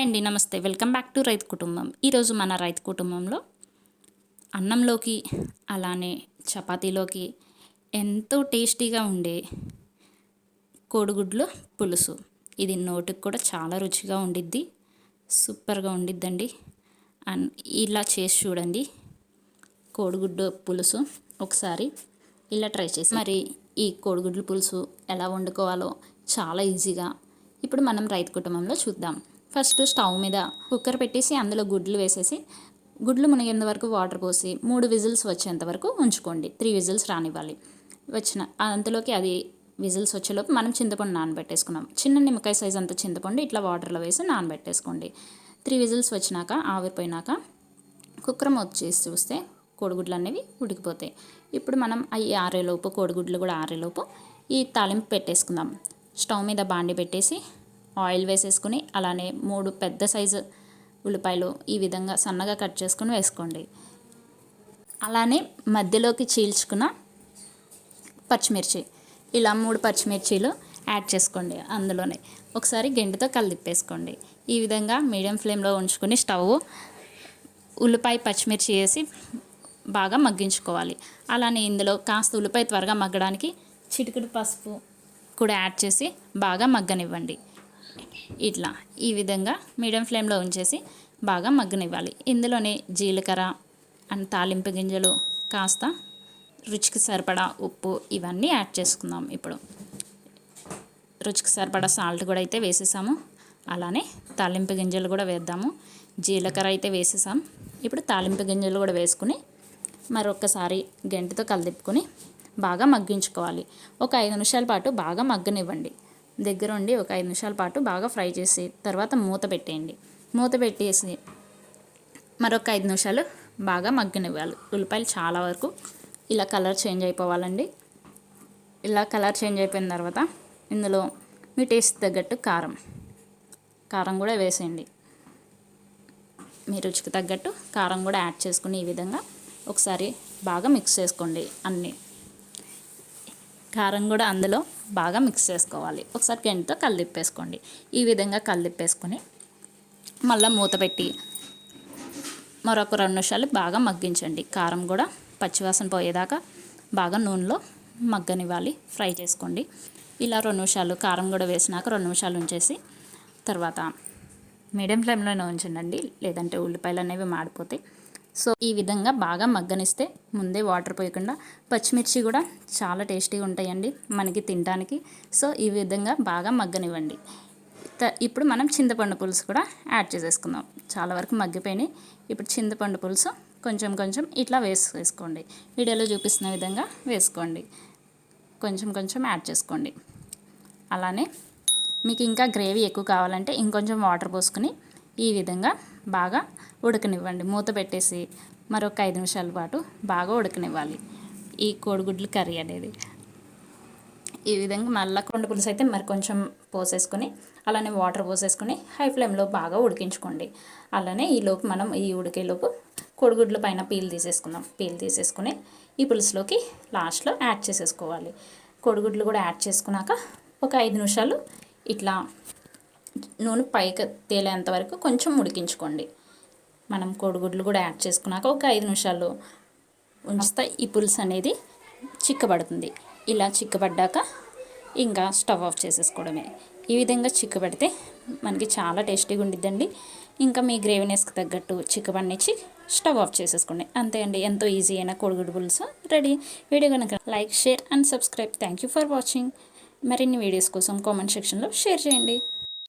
Hi అండి నమస్తే. Welcome back to రైతు కుటుంబం. ఈరోజు మన రైతు కుటుంబంలో అన్నంలోకి అలానే చపాతీలోకి ఎంతో టేస్టీగా ఉండే కోడిగుడ్లు పులుసు. ఇది నోటికి కూడా చాలా రుచిగా ఉండిద్ది సూపర్గా ఉండిద్దండి. అండ్ ఇలా చేసి చూడండి కోడిగుడ్డు పులుసు ఒకసారి ఇలా ట్రై చేసి. మరి ఈ కోడిగుడ్ల పులుసు ఎలా వండుకోవాలో చాలా ఈజీగా ఇప్పుడు మనం రైతు కుటుంబంలో చూద్దాం. ఫస్ట్ స్టవ్ మీద కుక్కర్ పెట్టేసి అందులో గుడ్లు వేసేసి గుడ్లు మునిగేంత వరకు వాటర్ పోసి మూడు విజిల్స్ వచ్చేంత వరకు ఉంచుకోండి. త్రీ విజిల్స్ రానివ్వాలి. వచ్చిన అంతలోకి అది విజిల్స్ వచ్చేలోపు మనం చింతపండు నానబెట్టేసుకున్నాం. చిన్న నిమ్మకాయ సైజ్ అంత చింతపండు ఇట్లా వాటర్లో వేసి నానబెట్టేసుకోండి. త్రీ విజిల్స్ వచ్చినాక ఆవిరిపోయినాక కుక్కర్ మూత చేసి చూస్తే కోడిగుడ్లు అనేవి ఉడికిపోతాయి. ఇప్పుడు మనం అవి ఆరేలోపు కోడిగుడ్లు కూడా ఆరేలోపు ఈ తాలింపు పెట్టేసుకుందాం. స్టవ్ మీద బాండి పెట్టేసి ఆయిల్ వేసేసుకుని అలానే మూడు పెద్ద సైజు ఉల్లిపాయలు ఈ విధంగా సన్నగా కట్ చేసుకుని వేసుకోండి. అలానే మధ్యలోకి చీల్చుకున్న పచ్చిమిర్చి ఇలా మూడు పచ్చిమిర్చీలు యాడ్ చేసుకోండి అందులోనే. ఒకసారి గెంటితో కలిదిప్పేసుకోండి. ఈ విధంగా మీడియం ఫ్లేమ్లో ఉంచుకుని స్టవ్ ఉల్లిపాయ పచ్చిమిర్చి వేసి బాగా మగ్గించుకోవాలి. అలానే ఇందులో కాస్త ఉల్లిపాయ త్వరగా మగ్గడానికి చిటికెడు పసుపు కూడా యాడ్ చేసి బాగా మగ్గనివ్వండి. ఇట్లా ఈ విధంగా మీడియం ఫ్లేమ్లో ఉంచేసి బాగా మగ్గనివ్వాలి. ఇందులోనే జీలకర్ర అండ్ తాలింపు గింజలు కాస్త రుచికి సరిపడా ఉప్పు ఇవన్నీ యాడ్ చేసుకుందాం ఇప్పుడు. రుచికి సరిపడా సాల్ట్ కూడా అయితే వేసేసాము. అలానే తాలింపు గింజలు కూడా వేద్దాము. జీలకర్ర అయితే వేసేసాం. ఇప్పుడు తాలింపు గింజలు కూడా వేసుకుని మరొకసారి గంటితో కలిదిప్పుకొని బాగా మగ్గించుకోవాలి. ఒక ఐదు నిమిషాల పాటు బాగా మగ్గనివ్వండి. దగ్గర ఉండి ఒక ఐదు నిమిషాల పాటు బాగా ఫ్రై చేసి తర్వాత మూత పెట్టేయండి. మూత పెట్టేసి మరొక ఐదు నిమిషాలు బాగా మగ్గనివ్వాలి. ఉల్లిపాయలు చాలా వరకు ఇలా కలర్ చేంజ్ అయిపోవాలండి. ఇలా కలర్ చేంజ్ అయిపోయిన తర్వాత ఇందులో మీ టేస్ట్ తగ్గట్టు కారం కారం కూడా వేసేయండి. మీ రుచికి తగ్గట్టు కారం కూడా యాడ్ చేసుకుని ఈ విధంగా ఒకసారి బాగా మిక్స్ చేసుకోండి అన్నీ. కారం కూడా అందులో బాగా మిక్స్ చేసుకోవాలి. ఒకసారి గంటతో కళ్ళిప్పేసుకోండి. ఈ విధంగా కల్లిప్పేసుకొని మళ్ళీ మూత పెట్టి మరొక రెండు నిమిషాలు బాగా మగ్గించండి. కారం కూడా పచ్చివాసన పోయేదాకా బాగా నూనెలో మగ్గనివ్వాలి. ఫ్రై చేసుకోండి. ఇలా రెండు నిమిషాలు కారం కూడా వేసినాక రెండు నిమిషాలు ఉంచేసి తర్వాత మీడియం ఫ్లేమ్లోనే ఉంచండి లేదంటే ఉల్లిపాయలు అనేవి మాడిపోతాయి. సో ఈ విధంగా బాగా మగ్గనిస్తే ముందే వాటర్ పోయకుండా పచ్చిమిర్చి కూడా చాలా టేస్టీగా ఉంటాయండి మనకి తినడానికి సో ఈ విధంగా బాగా మగ్గనివ్వండి. ఇప్పుడు మనం చింతపండు పులుసు కూడా యాడ్ చేసేసుకుందాం. చాలా వరకు మగ్గిపోయినాయి. ఇప్పుడు చింతపండు పులుసు కొంచెం కొంచెం ఇట్లా వేసుకోండి వీడియోలో చూపిస్తున్న విధంగా వేసుకోండి. కొంచెం కొంచెం యాడ్ చేసుకోండి. అలానే మీకు ఇంకా గ్రేవీ ఎక్కువ కావాలంటే ఇంకొంచెం వాటర్ పోసుకుని ఈ విధంగా బాగా ఉడకనివ్వండి. మూత పెట్టేసి మరొక ఐదు నిమిషాల పాటు బాగా ఉడకనివ్వాలి. ఈ కోడిగుడ్లు కర్రీ అనేది. ఈ విధంగా మళ్ళీ కొండ పులుసు అయితే మరి కొంచెం పోసేసుకొని అలానే వాటర్ పోసేసుకొని హై ఫ్లేమ్లో బాగా ఉడికించుకోండి. అలానే ఈలోపు మనం ఈ ఉడికేలోపు కోడిగుడ్ల పైన పీల్ తీసేసుకుందాం. పీల్ తీసేసుకుని ఈ పులుసులోకి లాస్ట్లో యాడ్ చేసేసుకోవాలి. కోడిగుడ్లు కూడా యాడ్ చేసుకున్నాక ఒక ఐదు నిమిషాలు ఇట్లా నూనె పైకి తేలేంత వరకు కొంచెం ఉడికించుకోండి. మనం కోడిగుడ్లు కూడా యాడ్ చేసుకున్నాక ఒక ఐదు నిమిషాలు ఉంచితే. ఈ పులుసు అనేది చిక్కబడుతుంది. ఇలా చిక్కబడ్డాక ఇంకా స్టవ్ ఆఫ్ చేసేసుకోవడమే. ఈ విధంగా చిక్కబడితే మనకి చాలా టేస్టీగా ఉండిద్దండి. ఇంకా మీ గ్రేవీనెస్కి తగ్గట్టు చిక్కబడినిచ్చి స్టవ్ ఆఫ్ చేసేసుకోండి. అంతే అండి ఎంతో ఈజీ అయిన కోడిగుడ్డు పులుసు రెడీ. వీడియో కనుక like share and subscribe. Thank you for watching. మరిన్ని వీడియోస్ కోసం కామెంట్ సెక్షన్లో షేర్ చేయండి.